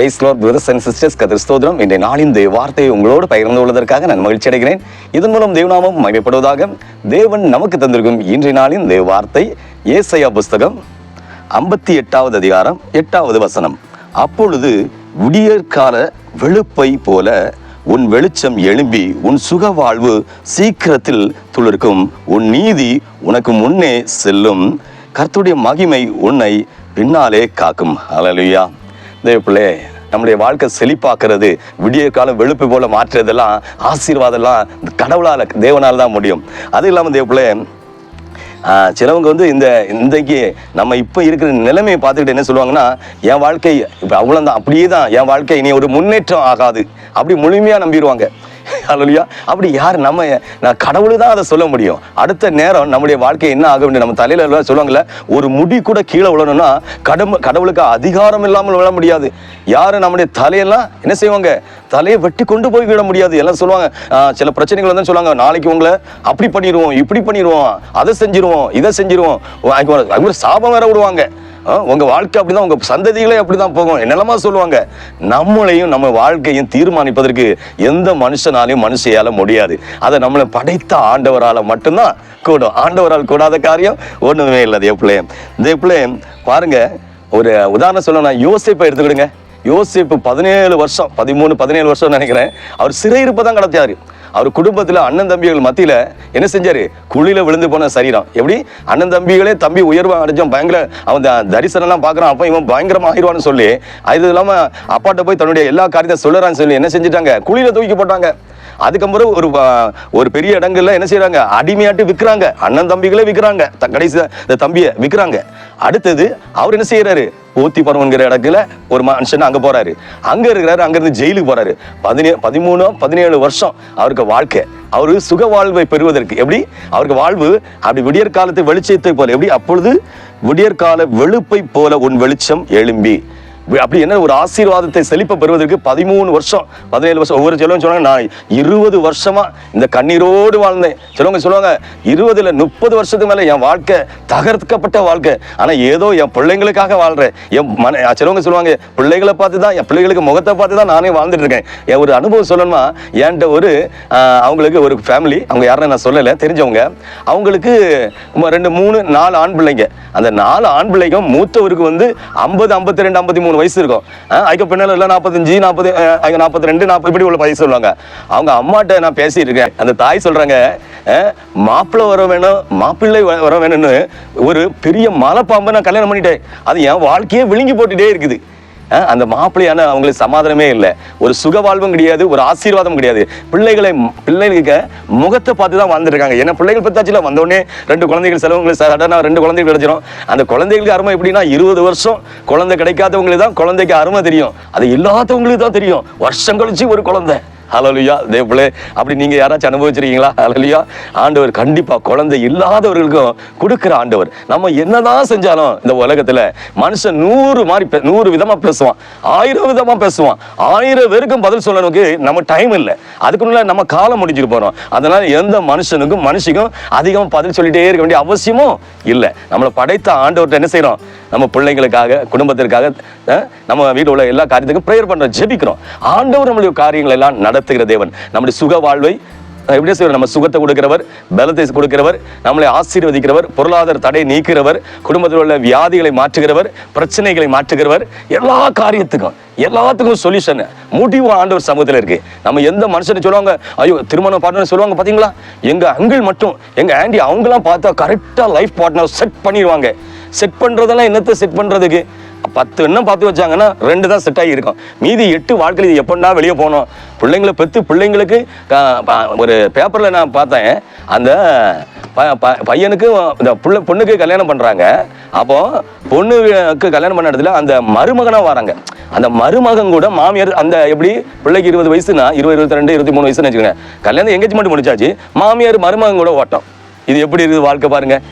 Praise lord brothers and sisters கதிர் ஸ்தோதிரம் இன்றைய நாளின் தேவ வார்த்தையை உங்களோடு பகிர்ந்து கொள்வதற்காக நான் மகிழ்ச்சி அடைகிறேன். இதன் மூலம் தேவநாமம் மகிழப்படுவதாக தேவன் நமக்கு தந்திருக்கும் இன்றைய நாளின் தேவ வார்த்தை ஏசையா புஸ்தகம் ஐம்பத்தி எட்டாவது அதிகாரம் எட்டாவது வசனம். அப்பொழுது விடியற்கால வெளுப்பை போல உன் வெளிச்சம் எழும்பி உன் சுக வாழ்வு சீக்கிரத்தில் துளிர்க்கும். உன் நீதி உனக்கு முன்னே செல்லும். கர்த்துடைய மகிமை உன்னை பின்னாலே காக்கும். அலலுயா தேவப்பிள்ளை நம்முடைய வாழ்க்கை செழிப்பாக்குறது விடிய காலம் வெளுப்பு போல மாற்றுறதெல்லாம் ஆசீர்வாதம்லாம் கடவுளால் தேவனால் தான் முடியும். அது இல்லாமல் தேவப்பிள்ளை சிலவங்க வந்து இந்த இன்றைக்கு நம்ம இப்போ இருக்கிற நிலைமையை பார்த்துக்கிட்டு என்ன சொல்லுவாங்கன்னா என் வாழ்க்கை இப்போ அவ்வளோதான் அப்படியே தான் என் வாழ்க்கை இனி ஒரு முன்னேற்றம் ஆகாது. அப்படி முழுமையாக நம்பிடுவாங்க. அல்லையா அப்படி யார் நம்ம நான் கடவுள் தான் அதை சொல்ல முடியும். அடுத்த நேரம் நம்முடைய வாழ்க்கை என்ன ஆக வேண்டிய நம்ம தலையில எல்லாம் சொல்லுவாங்கல்ல ஒரு முடி கூட கீழே விழணும்னா கடமை கடவுளுக்கு அதிகாரம் இல்லாமல் விழ முடியாது. யாரும் நம்முடைய தலையெல்லாம் என்ன செய்வாங்க? தலையை வெட்டி கொண்டு போய் விட முடியாது. எல்லாம் சொல்லுவாங்க சில பிரச்சனைகள் வந்து சொல்லுவாங்க நாளைக்கு உங்களை அப்படி பண்ணிடுவோம் இப்படி பண்ணிடுவோம் அதை செஞ்சிருவோம் இதை செஞ்சிருவோம். சாபம் வேற விடுவாங்க உங்கள் வாழ்க்கை வாழ்க்கை அப்படிதான் உங்கள் சந்ததிகளே அப்படிதான் போகும். என்னெல்லாமா சொல்லுவாங்க. நம்மளையும் நம்ம வாழ்க்கையும் தீர்மானிப்பதற்கு எந்த மனுஷனாலையும் மனுஷையால முடியாது. அதை நம்மளை படைத்த ஆண்டவரால் மட்டும்தான் கூடும். ஆண்டவரால் கூடாத காரியம் ஒன்றுமே இல்லை தேவப்பிள்ளை தேவப்பிள்ளை பாருங்க ஒரு உதாரணம் சொல்லணும். யோசிப்பை எடுத்துக்கிடுங்க. யோசிப்பு பதினேழு வருஷம் பதிமூணு பதினேழு வருஷம் நினைக்கிறேன். அவர் சிறையிருப்பு தான் கடத்தியாரு அவர் குடும்பத்தில் அண்ணன் தம்பிகள் மத்தியில் என்ன செஞ்சார்? குழியில் விழுந்து போன சரீரம். எப்படி? அண்ணன் தம்பிகளே தம்பி உயர்வு அடைஞ்சோம். பயங்கர அவன் தரிசனம்லாம் பார்க்குறான். அப்போ இவன் பயங்கரமாக ஆயிடுவான்னு சொல்லி அது இல்லாமல் அப்பாட்ட போய் தன்னுடைய எல்லா காரியத்தையும் சொல்லுறான்னு சொல்லி என்ன செஞ்சுட்டாங்க? குழியில தூக்கி போட்டாங்க. அதுக்கப்புறம் ஒரு ஒரு பெரிய இடங்கள்ல என்ன செய்யறாங்க அடிமையாட்டு விற்கிறாங்க அண்ணன் தம்பிகளே விற்கிறாங்க கடைசி இந்த தம்பியை விற்கிறாங்க அடுத்தது அவர் என்ன செய்யறாரு? போத்தி பருவங்கிற இடத்துல ஒரு மனுஷன் அங்க போறாரு. அங்க இருக்கிறாரு அங்க இருந்து ஜெயிலுக்கு போறாரு. பதினே பதிமூணு பதினேழு வருஷம் அவருக்கு வாழ்க்கை. அவரு சுக வாழ்வை பெறுவதற்கு எப்படி? அவருக்கு வாழ்வு அப்படி விடியற் காலத்தை வெளிச்சத்தை போல எப்படி? அப்பொழுது விடியற்கால வெளுப்பை போல உன் வெளிச்சம் எழும்பி. அப்படி என்ன? ஒரு ஆசீர்வாதத்தை செழிப்ப பெறுவதற்கு பதிமூணு வருஷம் பதினேழு வருஷம் ஒவ்வொரு சிலவங்க சொன்னாங்க நான் இருபது வருஷமா இந்த கண்ணீரோடு வாழ்ந்தேன். சிலவங்க சொல்லுவாங்க இருபதுல முப்பது வருஷத்துக்கு மேலே என் வாழ்க்கை தகர்க்கப்பட்ட வாழ்க்கை. ஆனா ஏதோ என் பிள்ளைங்களுக்காக வாழ்றேன். என் மன சிலவங்க சொல்லுவாங்க பிள்ளைகளை பார்த்து தான் என் பிள்ளைகளுக்கு முகத்தை பார்த்து தான் நானே வாழ்ந்துட்டு இருக்கேன் என் ஒரு அனுபவம் சொல்லணுமா? என்கிட்ட ஒரு அவங்களுக்கு ஒரு ஃபேமிலி அவங்க யாருன்னு நான் சொல்லலை தெரிஞ்சவங்க. அவங்களுக்கு ரெண்டு மூணு நாலு ஆண் பிள்ளைங்க. அந்த நாலு ஆண் பிள்ளைங்க மூத்தவருக்கு வந்து ஐம்பது ஐம்பத்தி ரெண்டு ஐம்பத்தி மூணு வயசு இருக்கும். அதுக்கு பின்னால எல்லாம் நாற்பத்தஞ்சு நாற்பது நாற்பத்தி ரெண்டு நாற்பது இப்படி உள்ள வயசு சொல்லுவாங்க. அவங்க அம்மாட்ட நான் பேசிட்டு இருக்கேன். அந்த தாய் சொல்றாங்க மாப்பிள்ளை வர வேணும் மாப்பிள்ளை வ- வர வேணும்னு ஒரு பெரிய மலைப்பாம்பை நான் கல்யாணம் பண்ணிட்டேன். அது என் வாழ்க்கையே விழுங்கி போட்டுட்டே இருக்குது. அந்த மாப்பிள்ளையான அவங்களுக்கு சமாதானமே இல்லை. ஒரு சுக வாழ்வும் கிடையாது ஒரு ஆசீர்வாதம் கிடையாது. பிள்ளைகளை பிள்ளைகளுக்கு முகத்தை பார்த்து தான் வாழ்ந்துருக்காங்க ஏன்னா பிள்ளைகள் பத்தாச்சுல வந்தோடனே ரெண்டு குழந்தைகள் செலவுங்களுக்கு சடனாக ரெண்டு குழந்தைகள் கிடைச்சிரும். அந்த குழந்தைகளுக்கு அருமை எப்படின்னா இருபது வருஷம் குழந்தை கிடைக்காதவங்களுக்கு தான் குழந்தைக்கு அருமை தெரியும். அது இல்லாதவங்களுக்கு தான் தெரியும். வருஷம் கழிச்சு ஒரு குழந்தை. ஹலலுயா தேவப்பிள்ளை அப்படி நீங்க யாராச்சும் அனுபவிச்சிருக்கீங்களா? ஹலலுயா ஆண்டவர் கண்டிப்பா குழந்தை இல்லாதவர்களுக்கும் கொடுக்குற ஆண்டவர். நம்ம என்னதான் செஞ்சாலும் இந்த உலகத்துல மனுஷன் நூறு மாதிரி பே- நூறு விதமா பேசுவான். ஆயிரம் விதமா பேசுவான். ஆயிரம் பேருக்கும் பதில் சொல்லணுக்கு நம்ம டைம் இல்லை. அதுக்குள்ள நம்ம காலம் முடிஞ்சுட்டு போறோம். அதனால எந்த மனுஷனுக்கும் மனுஷிக்கும் அதிகமாக பதில் சொல்லிட்டே இருக்க வேண்டிய அவசியமும் இல்லை. நம்மளை படைத்த ஆண்டவர்கிட்ட என்ன செய்கிறோம் நம்ம பிள்ளைங்களுக்காக குடும்பத்திற்காக நம்ம வீட்டில் உள்ள எல்லா காரியத்துக்கும் ப்ரேயர் பண்ணுறோம் ஜெபிக்கிறோம். ஆண்டவர் நம்மளுடைய காரியங்களை எல்லாம் நடத்துகிற தேவன். நம்முடைய சுக வாழ்வை எப்படி செய்வார் நம்ம சுகத்தை கொடுக்கிறவர் பலத்தை கொடுக்கிறவர் நம்மளை ஆசீர்வதிக்கிறவர் பொருளாதார தடை நீக்கிறவர் குடும்பத்தில் உள்ள வியாதிகளை மாற்றுகிறவர் பிரச்சனைகளை மாற்றுகிறவர் எல்லா காரியத்துக்கும் எல்லாத்துக்கும் சொல்யூஷன் முடிவு ஆண்டவர் சமூகத்தில் இருக்கு. நம்ம எந்த மனுஷனை சொல்லுவாங்க ஐயோ திருமணம் பார்ட்னர் சொல்லுவாங்க பார்த்தீங்களா எங்க அங்கிள் மட்டும் எங்க ஆண்டி அவங்களாம் பார்த்தா கரெக்டாக லைஃப் பார்ட்னர் செட் பண்ணிடுவாங்க. செட் பண்ணுறதெல்லாம் என்னத்தை செட் பண்ணுறதுக்கு பத்து எண்ணம் பார்த்து வச்சாங்கன்னா ரெண்டு தான் செட் ஆகி இருக்கும். மீதி எட்டு வாழ்க்கையில் இது எப்படா வெளியே போகணும்? பிள்ளைங்களை பெற்று பிள்ளைங்களுக்கு ஒரு பேப்பரில் நான் பார்த்தேன். அந்த ப- ப- பையனுக்கு இந்த புள்ள பொண்ணுக்கு கல்யாணம் பண்ணுறாங்க அப்போ பொண்ணுக்கு கல்யாணம் பண்ண இடத்துல அந்த மருமகனாக வராங்க. அந்த மருமகன் கூட மாமியார் அந்த எப்படி பிள்ளைக்கு இருபது வயசுனா இருபது இருபத்தி ரெண்டு இருபத்தி மூணு வயசுன்னு வச்சுக்கோங்க. கல்யாணம் எங்கேஜ்மெண்ட் முடிச்சாச்சு. மாமியார் மருமகன் கூட ஓட்டம். இது எப்படி இருக்குது வாழ்க்கை பாருங்கள்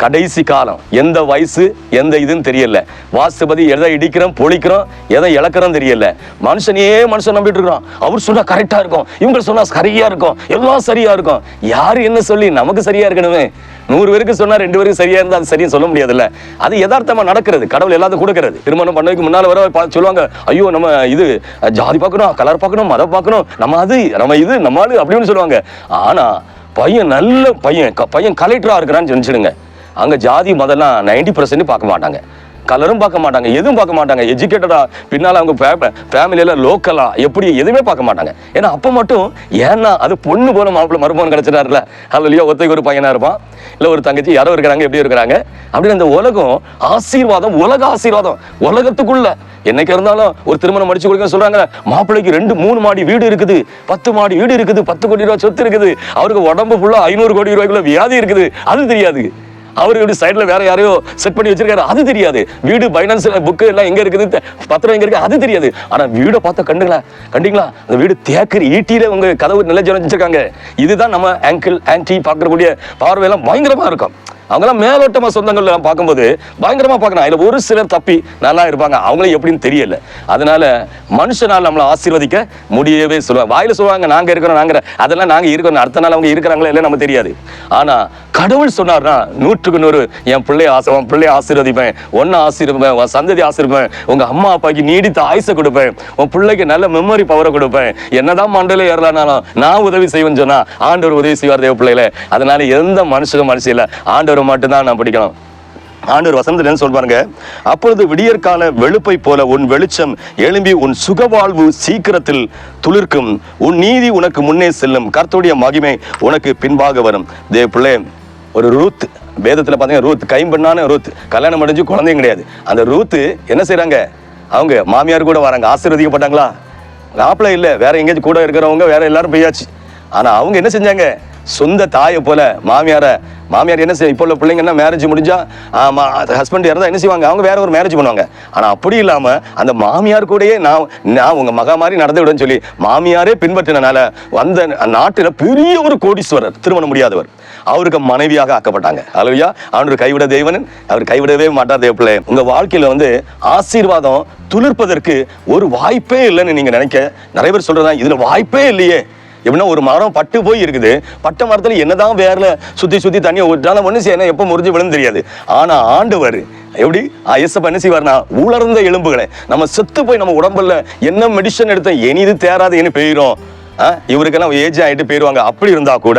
கடைசி காலம். எந்த வயசு எந்த இதுன்னு தெரியல. வாஸ்துபதி எதை இடிக்கிறோம் பொழிக்கிறோம் எதை இழக்கிறோம் தெரியல. மனுஷனையே மனுஷன் நம்பிட்டு இருக்கிறோம் அவர் சொன்னா கரெக்டா இருக்கும். இவங்க சொன்னா சரியா இருக்கும். எல்லாம் சரியா இருக்கும். யாரு என்ன சொல்லி நமக்கு சரியா இருக்கணுமே? நூறு பேருக்கு சொன்னா ரெண்டு பேருக்கு சரியா இருந்தா அது சரியா சொல்ல முடியாதுல்ல. அது யதார்த்தமா நடக்கிறது. கடவுள் எல்லாத்தையும் கொடுக்கறது. திருமணம் பண்ணதுக்கு முன்னால வர சொல்லுவாங்க ஐயோ நம்ம இது ஜாதி பார்க்கணும் கலர் பார்க்கணும் மதம் பார்க்கணும். நம்ம அது நம்ம இது நம்ம ஆளு அப்படின்னு சொல்லுவாங்க. ஆனா பையன் நல்ல பையன் க- பையன் கலெக்டரா இருக்கிறான்னு நினைச்சிடுங்க. அங்கே ஜாதி மதம்லாம் நைன்டி பர்சன்ட் பார்க்க மாட்டாங்க. கலரும் பார்க்க மாட்டாங்க எதுவும் பார்க்க மாட்டாங்க. எஜுகேட்டடாக பின்னால் அவங்க ஃபேமிலியில் லோக்கலாக எப்படி எதுவுமே பார்க்க மாட்டாங்க. ஏன்னா அப்போ மட்டும் ஏன்னா அது பொண்ணு போல மாப்பிள்ள மருமகன் கிடைச்சிட்டாருல. அதுலயோ ஒத்தைக்கு ஒரு பையனாக இருப்பான். இல்லை ஒரு தங்கச்சி யாரோ இருக்கிறாங்க எப்படி இருக்கிறாங்க. அப்படின்னு அந்த உலகம் ஆசீர்வாதம் உலக ஆசீர்வாதம். உலகத்துக்குள்ள என்னைக்கு இருந்தாலும் ஒரு திருமணம் முடிச்சு கொடுக்க சொல்றாங்க மாப்பிள்ளைக்கு ரெண்டு மூணு மாடி வீடு இருக்குது. பத்து மாடி வீடு இருக்குது பத்து கோடி ரூபாய் சொத்து இருக்குது. அவருக்கு உடம்பு ஃபுல்லாக ஐநூறு கோடி ரூபாய்க்குள்ள வியாதி இருக்குது. அது தெரியாது. அவர் இப்படி சைடுல வேற யாரையோ செட் பண்ணி வச்சிருக்காரு அது தெரியாது. வீடு பைனான்ஸ் புக்கு எல்லாம் எங்க இருக்குது பத்திரம் எங்க இருக்கு அது தெரியாது. ஆனா வீடை பார்த்தா கண்டுங்களா? கண்டிங்களா? அந்த வீடு தேக்கர் ஈட்டியில உங்க கதவு நிலை வச்சிருக்காங்க. இதுதான் நம்ம ஆங்கிள் ஆன்டி பார்க்கக்கூடிய பார்வையெல்லாம் பயங்கரமா இருக்கும். அவங்கெல்லாம் மேலோட்டமா சொந்தங்கள் எல்லாம் பார்க்கும்போது பயங்கரமா பார்க்கணும். அதுல ஒரு சிலர் தப்பி நல்லா இருப்பாங்க. அவங்களும் எப்படின்னு தெரியல. அதனால மனுஷனால் நம்மளை ஆசீர்வதிக்க முடியவே சொல்லுவாங்க வாயில சொல்லுவாங்க நாங்க இருக்கிறோம் நாங்க அதெல்லாம் நாங்க இருக்கிறோம் அடுத்த நாள் அவங்க இருக்கிறாங்களா இல்லை நமக்கு தெரியாது. ஆனா கடவுள் சொன்னார்னா நூற்றுக்கு நூறு என் பிள்ளைய ஆசை உன் பிள்ளைய ஆசீர்வதிப்பேன். ஒன்றை ஆசீர்வேன் உன் சந்ததி ஆசீர்வேன் உங்கள் அம்மா அப்பாக்கு நீடித்த ஆயுசை கொடுப்பேன். உன் பிள்ளைக்கு நல்ல மெமரி பவரை கொடுப்பேன். என்னதான் மண்டல ஏறலானாலும் நான் உதவி செய்வேன்னு சொன்னால் ஆண்டவர் உதவி செய்வார் தேவ பிள்ளைகள. அதனால எந்த மனுஷனும் மனுஷன் இல்லை. ஆண்டவர் மட்டும்தான் நான் பிடிக்கணும். ஆண்டவர் வசந்தத்தில் என்ன சொல்வாருங்க அப்பொழுது விடியற்கால வெளுப்பை போல உன் வெளிச்சம் எழும்பி உன் சுகவாழ்வு சீக்கிரத்தில் துளிர்க்கும். உன் நீதி உனக்கு முன்னே செல்லும். கர்த்தருடைய மகிமை உனக்கு பின்பாக வரும். தேவ பிள்ளை ஒரு ரூத் வேதத்தில் பார்த்தீங்கன்னா ரூத் கைம்பெண்ணான ரூத். கல்யாணம் முடிஞ்சு குழந்தையும் கிடையாது. அந்த ரூத்து என்ன செய்கிறாங்க அவங்க மாமியார் கூட வராங்க. ஆசீர்வதிக்கப்பட்டாங்களா? மாப்பிள்ளை இல்லை. வேற எங்கேயாச்சும் கூட இருக்கிறவங்க வேற எல்லாரும் பெய்யாச்சு ஆனால் அவங்க என்ன செஞ்சாங்க? சொந்த தாயை போல மாமியாரை மாமியார் என்ன செய்ய இப்போ உள்ள பிள்ளைங்கன்னா மேரேஜ் முடிஞ்சா ஹஸ்பண்ட் இறந்தா என்ன செய்வாங்க? அவங்க வேற ஒரு மேரேஜ் பண்ணுவாங்க. ஆனால் அப்படி இல்லாமல் அந்த மாமியார் கூடயே நான் நான் உங்கள் மகா மாதிரி நடந்து விடுன்னு சொல்லி மாமியாரே பின்பற்றினால வந்த நாட்டில் பெரிய ஒரு கோடீஸ்வரர் திருமணம் முடியாதவர். அவருக்கு மனைவியாக ஆக்கப்பட்டாங்க. அலுவயா அவனுக்கு கைவிட தேவன் அவர் கைவிடவே மாட்டார் தேவப்பிள்ளை. உங்கள் உங்க வாழ்க்கையில வந்து ஆசீர்வாதம் துளிர்ப்பதற்கு ஒரு வாய்ப்பே இல்லைன்னு நீங்க நினைக்க நிறைய பேர் சொல்றதா இதுல வாய்ப்பே இல்லையே. எப்படின்னா ஒரு மரம் பட்டு போய் இருக்குது. பட்ட மரத்துல என்னதான் வேர்ல சுத்தி சுத்தி தண்ணியை ஊற்றாலும் ஒன்று செய்யணும் எப்போ முறிஞ்சு விழுந்து தெரியாது. ஆனா ஆண்டவர் எப்படி? ஐஎஸ்எப் என்ன செய்வார்னா உலர்ந்த எலும்புகளை நம்ம செத்து போய் நம்ம உடம்புல என்ன மெடிசன் எடுத்தோம் இனி இது தேராது இனி பெயிரும். இவருக்கெல்லாம் ஏஜ் ஆகிட்டு போயிடுவாங்க அப்படி இருந்தா கூட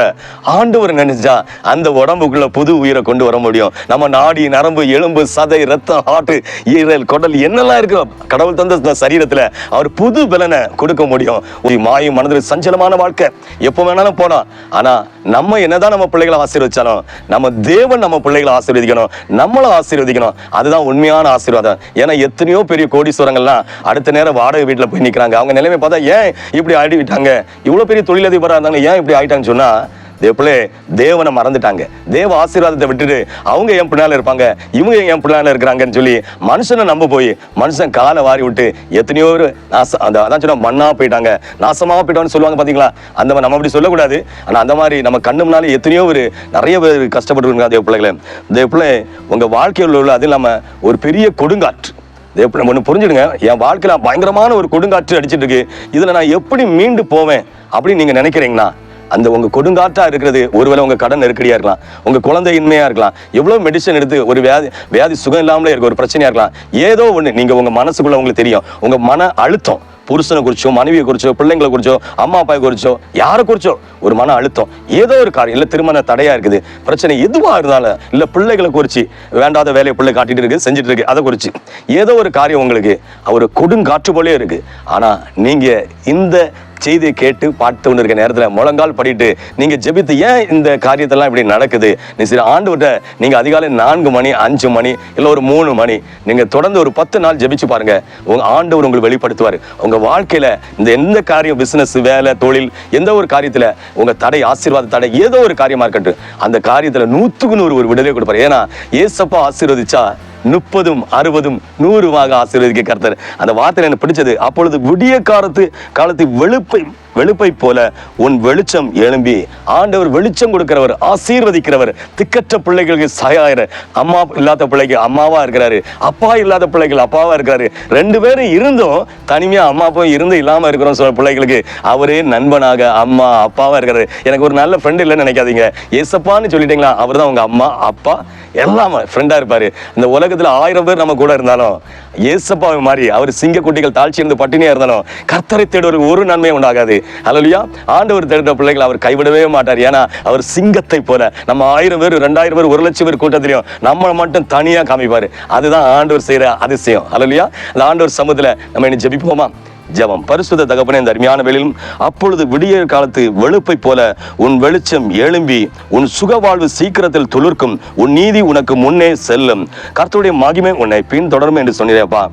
ஆண்டவர் நினைச்சா அந்த உடம்புக்குள்ள புது உயிரை கொண்டு வர முடியும். நம்ம நாடி நரம்பு எலும்பு சதை ரத்தம் ஹார்ட் ஈரல் குடல் என்னெல்லாம் இருக்கு? கடவுள் தந்த இந்த அவர் புது பலனை கொடுக்க முடியும். ஒரு மாயும் மனதில் சஞ்சலமான வாழ்க்கை. எப்போ வேணாலும் போலாம். ஆனால் நம்ம என்னதான் நம்ம பிள்ளைகளை ஆசீர்வச்சாலும் நம்ம தேவன் நம்ம பிள்ளைகளை ஆசீர்வதிக்கணும். நம்மளை ஆசீர்வதிக்கணும். அதுதான் உண்மையான ஆசீர்வாதம். ஏன்னா எத்தனையோ பெரிய கோடீஸ்வரங்கள்லாம் அடுத்த நேரம் வாடகை வீட்டில் போய் நிக்கிறாங்க. அவங்க நிலைமை பார்த்தா ஏன் இப்படி ஆடி விட்டாங்க? இவ்வளோ பெரிய தொழிலதிபராக இருந்தாங்க. ஏன் இப்படி ஆயிட்டாங்கன்னு சொன்னா எப்பளே தேவனை மறந்துட்டாங்க. தேவ ஆசீர்வாதத்தை விட்டுட்டு அவங்க என் பின்னால இருப்பாங்க. இவங்க என் பின்னால இருக்கிறாங்கன்னு சொல்லி மனுஷனை நம்ப போய் மனுஷன் காலை வாரி விட்டு எத்தனையோ பேர் அந்த அதான் சொன்னால் மண்ணா போயிட்டாங்க. நாசமாக போயிட்டான்னு சொல்லுவாங்க பாத்தீங்களா? அந்த மாதிரி நம்ம அப்படி சொல்லக்கூடாது. ஆனால் அந்த மாதிரி நம்ம கண்ணு முன்னாலே எத்தனையோ ஒரு நிறைய பேர் கஷ்டப்பட்டு தேவ பிள்ளைகளை. தேவ பிள்ளை உங்க வாழ்க்கையில் உள்ள அது இல்லாமல் ஒரு பெரிய கொடுங்காற்று. இது எப்படி ஒன்று புரிஞ்சுடுங்க. என் வாழ்க்கையில் பயங்கரமான ஒரு கொடுங்காற்று அடிச்சிட்டு இருக்கு. இதில் நான் எப்படி மீண்டு போவேன் அப்படின்னு நீங்கள் நினைக்கிறீங்கன்னா அந்த உங்க கொடுங்காற்றா இருக்கிறது ஒருவேளை உங்க கடன் நெருக்கடியா இருக்கலாம் உங்க குழந்தையின்மையா இருக்கலாம் எவ்வளவு மெடிசன் எடுத்து ஒரு வியாதி வியாதி சுகம் இல்லாமலே இருக்க ஒரு பிரச்சனையா இருக்கலாம் ஏதோ ஒண்ணு நீங்க உங்க மனசுக்குள்ள உங்களுக்கு தெரியும் உங்க மன அழுத்தம் புருஷனை குறிச்சோ மனைவியை குறிச்சோ பிள்ளைங்களை குறிச்சோ அம்மா அப்பா குறிச்சோ யாரை குறிச்சோ ஒரு மன அழுத்தம் ஏதோ ஒரு காரியம் இல்லை திருமண தடையா இருக்குது பிரச்சனை எதுவாக இருந்தாலும் இல்லை பிள்ளைகளை குறிச்சு வேண்டாத வேலையை பிள்ளை காட்டிட்டு இருக்கு செஞ்சுட்டு இருக்கு அதை குறிச்சு ஏதோ ஒரு காரியம் உங்களுக்கு ஒரு கொடுங்காற்று போலே இருக்கு ஆனால் நீங்கள் இந்த செய்தியை கேட்டு பார்த்து கொண்டு இருக்க நேரத்தில் முழங்கால் படிட்டு நீங்கள் ஜெபித்து ஏன் இந்த காரியத்தெல்லாம் இப்படி நடக்குது? நீ சரி ஆண்டு நீங்கள் அதிகாலை நான்கு மணி அஞ்சு மணி இல்லை ஒரு மூணு மணி நீங்கள் தொடர்ந்து ஒரு பத்து நாள் ஜெபிச்சு பாருங்க. உங்கள் ஆண்டவர் உங்களுக்கு வெளிப்படுத்துவார். உங்கள் வாழ்க்கையில் இந்த எந்த காரியம் பிஸ்னஸ் வேலை தொழில் எந்த ஒரு காரியத்தில் உங்கள் தடை ஆசீர்வாத தடை ஏதோ ஒரு காரியமாக இருக்கட்டும் அந்த காரியத்தில் நூற்றுக்கு நூறு ஒரு விடுதலை கொடுப்பாரு. ஏன்னா ஏசப்பா ஆசீர்வதிச்சா முப்பதும் அறுபதும் நூறுமாக ஆசீர்வதிக்க கர்த்தர். அந்த வார்த்தை எனக்கு பிடிச்சது? அப்பொழுது விடிய காலத்து காலத்து வெளுப்பை வெளுப்பை போல உன் வெளிச்சம் எழும்பி. ஆண்டவர் வெளிச்சம் கொடுக்கிறவர் ஆசீர்வதிக்கிறவர் திக்கற்ற பிள்ளைகளுக்கு சகாயர். அம்மா இல்லாத பிள்ளைக்கு அம்மாவா இருக்கிறாரு அப்பா இல்லாத பிள்ளைகள் அப்பாவா இருக்கிறாரு. ரெண்டு பேரும் இருந்தும் தனிமையா அம்மா அப்பா இருந்து இல்லாம இருக்கிறோம் சில பிள்ளைகளுக்கு. அவரே நண்பனாக அம்மா அப்பாவா இருக்கிறாரு. எனக்கு ஒரு நல்ல ஃப்ரெண்ட் இல்லைன்னு நினைக்காதீங்க. ஏசப்பான்னு சொல்லிட்டீங்களா? அவர் தான் உங்க அம்மா அப்பா எல்லாம் ஃப்ரெண்டா இருப்பாரு. இந்த உலகத்துல ஆயிரம் பேர் நம்ம கூட இருந்தாலும் ஏசப்பாவை மாதிரி அவர் சிங்க குட்டிகள் தாழ்ச்சி இருந்து பட்டினியா இருந்தாலும் கர்த்தரை தேடுவதற்கு ஒரு நன்மை உண்டாகாது. அல்லையா ஆண்டவர் தேடுற பிள்ளைகளை அவர் கைவிடவே மாட்டார். ஏன்னா அவர் சிங்கத்தை போல. நம்ம ஆயிரம் பேர் ரெண்டாயிரம் பேர் ஒரு லட்சம் பேர் கூட்டத்திலையும் நம்மளை மட்டும் தனியா காமிப்பாரு. அதுதான் ஆண்டவர் செய்யற அதிசயம். அல்லையா அந்த ஆண்டவர் சமூகத்தில் நம்ம என்ன ஜெபிப்போமா? ஜெபம். பரிசுத்த தகப்பனே இந்த அருமையான வேளையிலும் அப்பொழுது விடிய காலத்து வெளுப்பை போல உன் வெளிச்சம் எழும்பி உன் சுக வாழ்வு சீக்கிரத்தில் துளிர்க்கும் உன் நீதி உனக்கு முன்னே செல்லும். கர்த்தருடைய மகிமை உன்னை பின்தொடரும் என்று சொன்னீரேப்பா.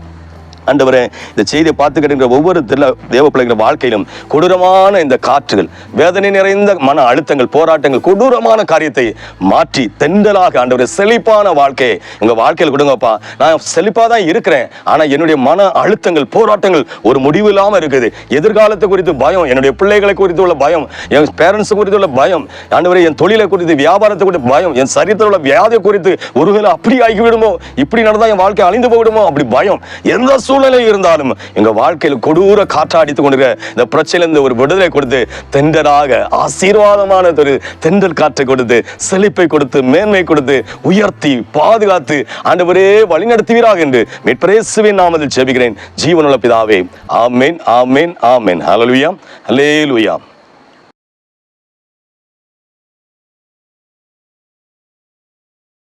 ஆண்டவரே இந்த செய்தியை பார்த்துக்கிட்டு ஒவ்வொரு தில்ல தேவ பிள்ளைகள் வாழ்க்கையிலும் கொடூரமான இந்த காற்றுகள் வேதனை நிறைந்த மன அழுத்தங்கள் போராட்டங்கள் கொடூரமான காரியத்தை மாற்றி தெண்டலாக ஆண்டவரே செழிப்பான வாழ்க்கையை உங்கள் வாழ்க்கையில் கொடுங்கப்பா. நான் செழிப்பாக தான் இருக்கிறேன் ஆனால் என்னுடைய மன அழுத்தங்கள் போராட்டங்கள் ஒரு முடிவு இல்லாமல் இருக்குது. எதிர்காலத்தை குறித்து பயம் என்னுடைய பிள்ளைகளை குறித்து உள்ள பயம் என் பேரண்ட்ஸ் குறித்து உள்ள பயம் ஆண்டவரே என் தொழிலை குறித்து வியாபாரத்தை குறித்து பயம் என் சரீரத்தில் உள்ள வியாதியை குறித்து ஒருவேளை அப்படி ஆகிவிடுமோ? இப்படி நடந்தா என் வாழ்க்கை அழிந்து போயிடுமோ? அப்படி பயம். எந்த சூழ்நிலை இருந்தாலும் எங்க வாழ்க்கையில் கொடூர காற்றாடித்து கொண்டிருக்க இந்த பிரச்சனையிலிருந்து ஒரு விடுதலை கொடுத்து தெண்டராக ஆசீர்வாதமான ஒரு தென்றல் காற்றை கொடுத்து செழிப்பை கொடுத்து மேன்மை கொடுத்து உயர்த்தி பாதுகாத்து ஆண்டவரே வழிநடத்துவீராக என்று மீட்பரேசுவின் நாமத்தில் ஜெபிக்கிறேன். ஜீவனுள்ள பிதாவே ஆமேன் ஆமேன் ஆமேன். ஹலலுயா ஹலே லுயா